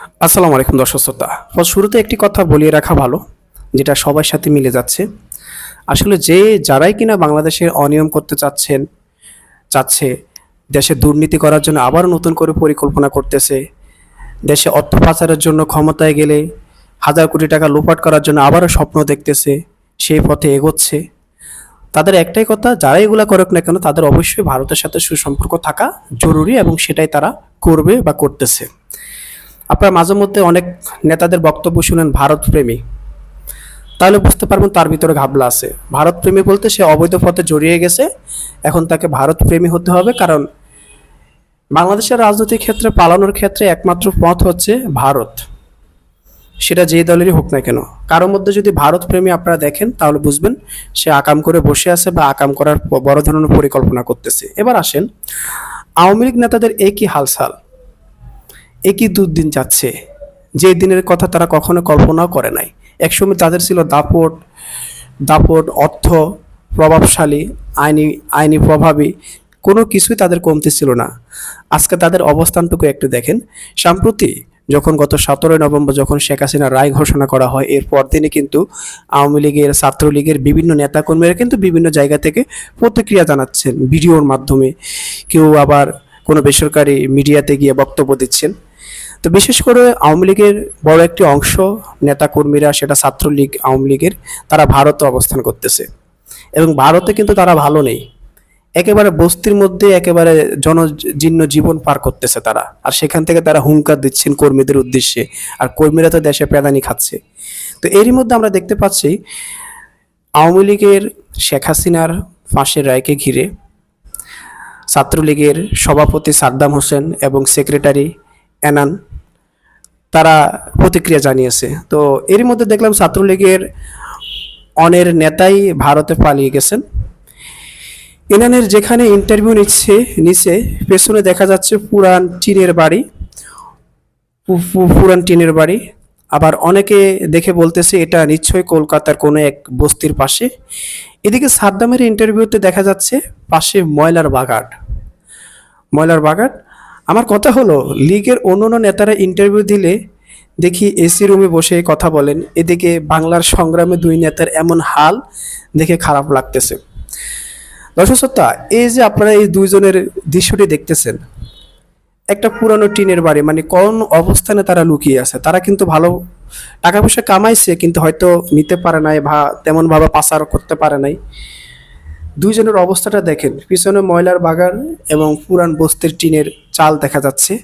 আসসালামু আলাইকুম দর্শক শ্রোতা। শুরুতে একটি কথা বলিয়ে রাখা ভালো, যেটা সবার সাথে মিলে যাচ্ছে। আসলে যে যারাই কিনা বাংলাদেশে অনিয়ম করতে চাচ্ছেন, চাচ্ছে, দেশে দুর্নীতি করার জন্য আবার নতুন করে পরিকল্পনা করতেছে, দেশে অর্থ পাচারের জন্য ক্ষমতায় গেলে হাজার কোটি টাকা লোপাট করার জন্য আবারও স্বপ্ন দেখতেছে, সেই পথে এগোচ্ছে। তাদের একটাই কথা যারা এগুলা করুক না কেন, তাদের অবশ্যই ভারতের সাথে সুসম্পর্ক থাকা জরুরি এবং সেটাই তারা করবে বা করতেছে। আপনারা মাঝে মধ্যে অনেক নেতাদের বক্তব্য শুনেন, ভারত প্রেমী। তাহলে বুঝতে পারবেন তার ভিতরে ঘাবলা আছে। ভারত প্রেমী বলতে সে অবৈধ পথে জড়িয়ে গেছে। এখন তাকে ভারত প্রেমী হতে হবে কারণ বাংলাদেশের রাজনৈতিক ক্ষেত্রে, পালানোর ক্ষেত্রে একমাত্র পথ হচ্ছে ভারত। সেটা যে দলেরই হোক না কেন। কারোর মধ্যে যদি ভারত প্রেমী আপনারা দেখেন, তাহলে বুঝবেন সে আকাম করে বসে আছে বা আকাম করার বড় ধরনের পরিকল্পনা করতেছে। এবার আসেন, আওয়ামী লীগ নেতাদের একই হালসাল একই দুর্দিন যাচ্ছে। যে দিনের কথা তারা কখনো কল্পনাও করে নাই। একসময় তাদের ছিল দাপট দাপট, অর্থ, প্রভাবশালী, আইনি আইনি প্রভাবী কোনো কিছুই তাদের কমতি ছিল না। আজকে তাদের অবস্থানটুকু একটু দেখেন। সম্প্রতি যখন গত সতেরোই নভেম্বর যখন শেখ হাসিনা রায় ঘোষণা করা হয় এর পরদিনই কিন্তু আওয়ামী লীগের, ছাত্রলীগের বিভিন্ন নেতাকর্মীরা কিন্তু বিভিন্ন জায়গা থেকে প্রতিক্রিয়া জানাচ্ছেন ভিডিওর মাধ্যমে। কেউ আবার কোনো বেসরকারি মিডিয়াতে গিয়ে বক্তব্য দিচ্ছেন। তো বিশেষ করে আওয়ামী লীগের বড় একটি অংশ নেতাকর্মীরা সেটা ছাত্রলীগ, আওয়ামী লীগের, তারা ভারতে অবস্থান করতেছে। এবং ভারতে কিন্তু তারা ভালো নেই। একেবারে বস্তির মধ্যে একেবারে জনজীর্ণ জীবন পার করতেছে তারা। আর সেখান থেকে তারা হুঙ্কার দিচ্ছেন কর্মীদের উদ্দেশ্যে। আর কর্মীরা তো দেশে প্রাধানি খাচ্ছে। তো এরই মধ্যে আমরা দেখতে পাচ্ছি, আওয়ামী লীগের শেখ হাসিনার ফাঁসের রায়কে ঘিরে ছাত্রলীগের সভাপতি সাদ্দাম হোসেন এবং সেক্রেটারি এনান তারা প্রতিক্রিয়া জানিয়েছে। তো এরই মধ্যে দেখলাম ছাত্রলীগের অনের নেতাই ভারতে পালিয়ে গেছেন। ইনানের যেখানে ইন্টারভিউ নিচ্ছে নিচে পেছনে দেখা যাচ্ছে পুরান টিনের বাড়ি পুরান টিনের বাড়ি। আবার অনেকে দেখে বলতেছে, এটা নিশ্চয়ই কলকাতার কোনো এক বস্তির পাশে। এদিকে সাদ্দামের ইন্টারভিউতে দেখা যাচ্ছে পাশে ময়লার বাগান। ময়লার বাগান। আমার কথা হলো লীগের অন্য অন্য নেতারা ইন্টারভিউ দিলে দেখি এসি রুমে বসে কথা বলেন। এদিকে বাংলার সংগ্রামে দুই নেতার এমন হাল দেখে খারাপ লাগতেছে। দর্শক শ্রোতা, এই যে আপনারা এই দুইজনের দৃশ্যটি দেখতেছেন একটা পুরানো টিনের বাড়ি মানে কোন অবস্থানে তারা লুকিয়ে আছে? তারা কিন্তু ভালো টাকা পয়সা কামাইছে কিন্তু হয়তো নিতে পারে নাই বা তেমনভাবে পাচার করতে পারে নাই। দুইজনের অবস্থাটা দেখেন। পিছনে ময়লার বাগান এবং পুরান বস্তির টিনের চাল দেখা যাচ্ছে।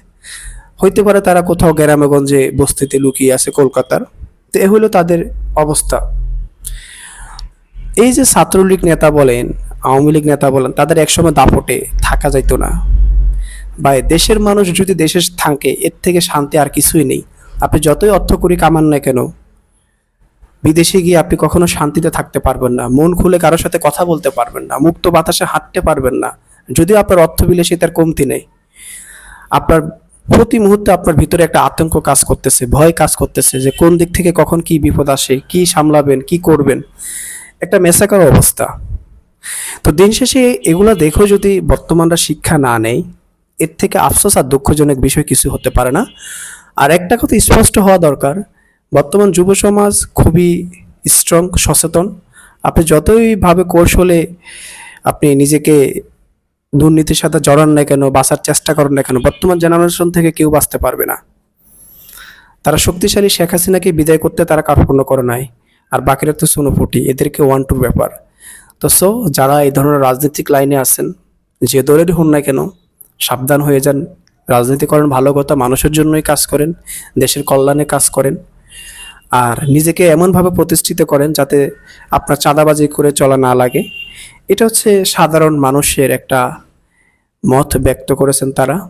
হইতে পারে তারা কোথাও গ্রামেগঞ্জে বস্তিতে লুকিয়ে আছে কলকাতার। তো এ হলো তাদের অবস্থা। এই যে ছাত্রলীগ নেতা বলেন, আওয়ামী লীগ নেতা বলেন, তাদের একসময় দাপটে থাকা যাইতো না। বা দেশের মানুষ যদি দেশে থাকে, এর থেকে শান্তি আর কিছুই নেই। আপনি যতই অর্থ করি কামান না কেন বিদেশে গিয়ে আপনি কখনো শান্তিতে থাকতে পারবেন না। মন খুলে কারোর সাথে কথা বলতে পারবেন না। মুক্ত বাতাসে হাঁটতে পারবেন না। যদিও আপনার অর্থ বিলাসিতার কমতি নেই। আপনার প্রতি মুহূর্তে আপনার ভিতরে একটা আতঙ্ক কাজ করতেছে, ভয় কাজ করতেছে যে কোন দিক থেকে কখন কি বিপদ আসে, কি সামলাবেন, কি করবেন। একটা মেসাকার অবস্থা। তো দিন শেষে এগুলো দেখো যদি বর্তমানরা শিক্ষা না নেই, এর থেকে আফসোস আর দুঃখজনক বিষয় কিছু হতে পারে না। আর একটা কথা স্পষ্ট হওয়া দরকার বর্তমান যুব সমাজ খুবই স্ট্রং সচেতন। আপনি যতই ভাবে কৌশলে আপনি নিজেকে দুর্নীতির সাথে জড়ান না কেন, বাঁচার চেষ্টা করেন না কেন, বর্তমান জেনারেশন থেকে কেউ বাঁচতে পারবে না। তারা শক্তিশালী শেখ হাসিনাকে বিদায় করতে তারা কার্পণ্য করে নাই, আর বাকিরা তো সুনোফুটি, এদেরকে ওয়ান টুর ব্যাপার। তো সো যারা এই ধরনের রাজনৈতিক লাইনে আছেন, যে দলেরই হন না কেন, সাবধান হয়ে যান। রাজনীতি করেন ভালো কথা, মানুষের জন্যই কাজ করেন, দেশের কল্যাণে কাজ করেন। আর নিজেকে এমনভাবে প্রতিষ্ঠিত করেন যাতে আপনার চাঁদাবাজি করে চলা না লাগে। এটা হচ্ছে সাধারণ মানুষের একটা মত ব্যক্ত করেছেন তারা।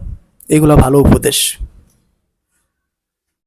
এগুলো ভালো উপদেশ।